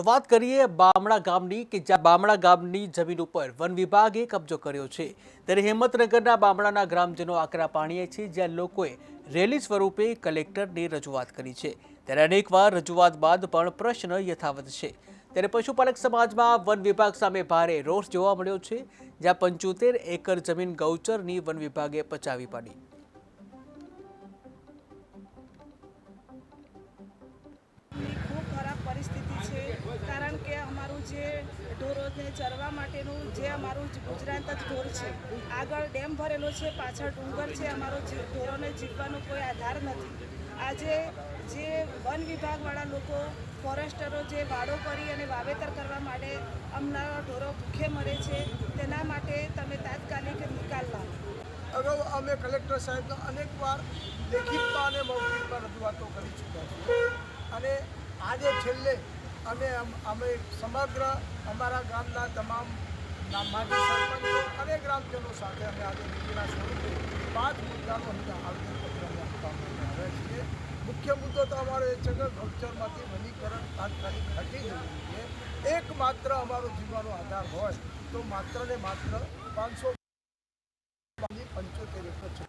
તો વાત કરીએ બામણા ગામની કે જ્યાં બામણા ગામની જમીન ઉપર વન વિભાગે કબજો કર્યો છે. ત્યારે હિંમતનગરના બામણાના ગ્રામજનો આકરા પાણીએ છે, જ્યાં લોકોએ રેલી સ્વરૂપે કલેક્ટરની રજૂઆત કરી છે. ત્યારે અનેકવાર રજૂઆત બાદ પણ પ્રશ્ન યથાવત છે. ત્યારે પશુપાલક સમાજમાં વન વિભાગ સામે ભારે રોષ જોવા મળ્યો છે, જ્યાં પંચોતેર એકર જમીન ગૌચરની વન વિભાગે પચાવી પાડી. ઢોરોને ચરવા માટેનું જે અમારું ગુજરાત જ ઢોર છે, આગળ ડેમ ભરેલો છે, પાછળ ડુંગર છે, અમારો ઢોરોને જીવવાનો કોઈ આધાર નથી. આજે જે વન વિભાગવાળા લોકો, ફોરેસ્ટરો જે વાડો કરી અને વાવેતર કરવા માટે અમારા ઢોરો ભૂખે મરે છે, તેના માટે તમે તાત્કાલિક નિકાલ લાવો. અગાઉ અમે કલેક્ટર સાહેબને અનેકવાર લેખિતમાં અને મૌખિકમાં રજૂઆતો કરી ચૂક્યા છીએ. અને આજે છેલ્લે અમે, અમ- સમગ્ર અમારા ગામના તમામ માજી સરપંચો અને ગ્રામજનો સાથે અમે આજે નીતિના સ્વરૂપે પાંચ મુદ્દાનો અમે આવેદનપત્ર અમે આપવા માટે આવ્યા છીએ. મુખ્ય મુદ્દો તો અમારો એ છે કે ગૌચરમાંથી વનીકરણ તાત્કાલિક હટી જવું જોઈએ. એકમાત્ર અમારો જીવવાનો આધાર હોય તો માત્ર ને માત્ર પાંચસો પંચોતેર એકસો